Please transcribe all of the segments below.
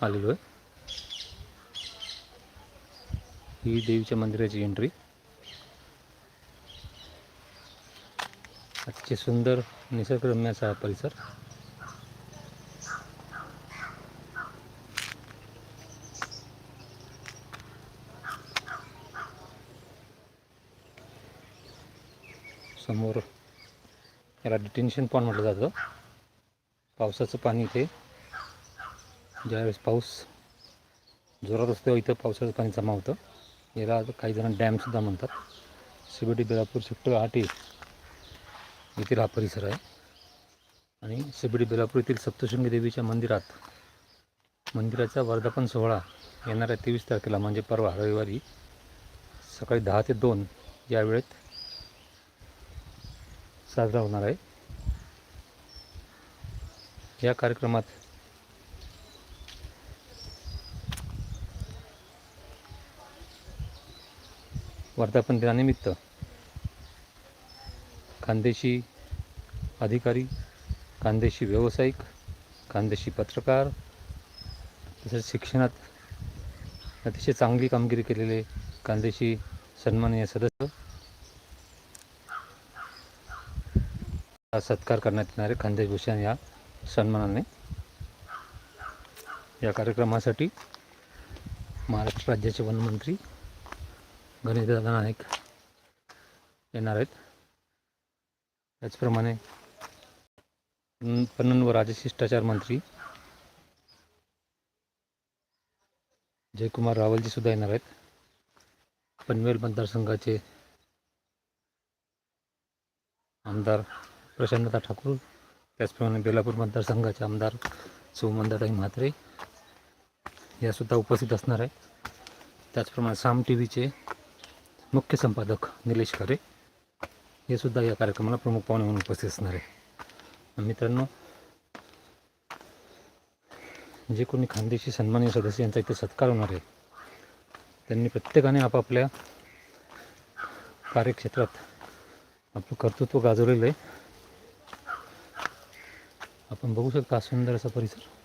आलेलो आहे. ही देवीच्या मंदिराची एंट्री अतिशय सुंदर निसर्गरम्याचा हा परिसर. समोर याला डिटेन्शन पॉईंट म्हटलं जातं. पावसाचं पाणी इथे. ज्यावेळेस पाऊस जोरात असतो इथं पावसाचं पाणी जमा होतं. याला काही जण डॅमसुद्धा म्हणतात. शिवडी बेलापूर सेक्टर आठ येथील हा परिसर आहे. आणि शिबडी बेलापूर येथील सप्तशृंगी देवीच्या मंदिरात मंदिराचा वर्धापन सोहळा येणाऱ्या तेवीस तारखेला म्हणजे परवा रविवारी सकाळी दहा ते दोन या वेळेत साजरा होणार आहे. या कार्यक्रमात वर्धापन दिनानिमित्त खानदेशी अधिकारी खानदेशी व्यावसायिक खानदेशी पत्रकार तसेच शिक्षणात अतिशय चांगली कामगिरी केलेले खानदेशी सन्माननीय सदस्य सत्कार करण्यात येणारे खानदेश भूषण या सन्मानाने या कार्यक्रमासाठी महाराष्ट्र राज्याचे वनमंत्री गणेशदादा नाईक येणार आहेत. त्याचप्रमाणे पन्न व राजशिष्टाचार मंत्री जयकुमार रावलजी सुद्धा येणार आहेत. पनवेल मतदारसंघाचे आमदार प्रसन्नता ठाकूर त्याचप्रमाणे बेलापूर मतदारसंघाचे आमदार सुमनदाताई म्हात्रे यासुद्धा उपस्थित असणार आहे त्याचप्रमाणे साम टी व्हीचे मुख्य संपादक निलेश खरे हे सुद्धा या कार्यक्रमाला प्रमुख पाहुणे म्हणून उपस्थित असणार आहे. मित्रांनो जे कोणी खानदेशी सन्मान्य सदस्य यांचा इथे सत्कार होणार आहे त्यांनी प्रत्येकाने आपापल्या कार्यक्षेत्रात आपलं कर्तृत्व गाजवलेलं आहे. आपण बघू शकता सुंदर असा परिसर.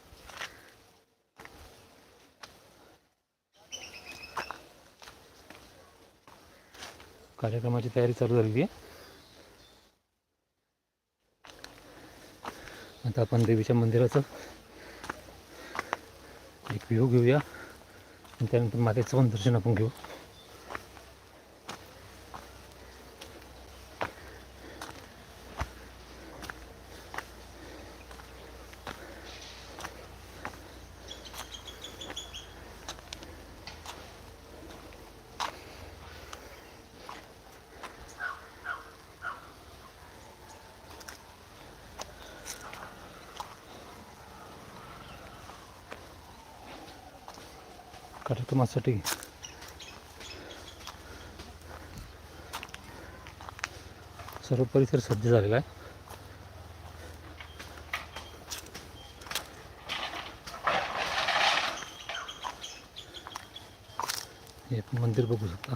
कार्यक्रमाची तयारी चालू झालेली आहे. आता आपण देवीच्या मंदिराचं एक व्ह्यू घेऊया. आणि त्यानंतर मातेचं पण दर्शन आपण घेऊ. कार्यक्रमासाठी. सर्व परिसर सज्ज झालेला आहे. हे मंदिर बघू शकता.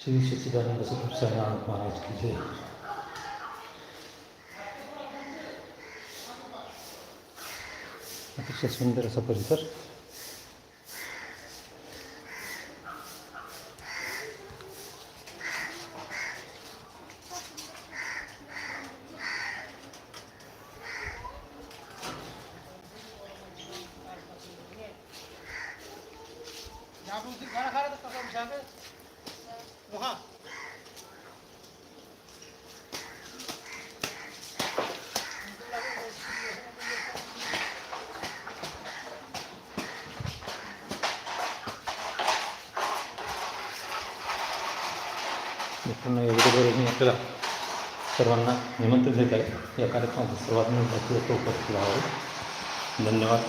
श्री सच्चिदानंद स्वरूप सयानाथ महाराज की जय अतिशय सुंदर असा परिसर Ya bu gara gara da kapamış abi. हा मित्रांनो एवढ्याबरोबर मी आपल्याला सर्वांना निमंत्रण देत आहे या कार्यक्रमात सर्वात महत्त्वाचं उपस्थित राहावं. धन्यवाद.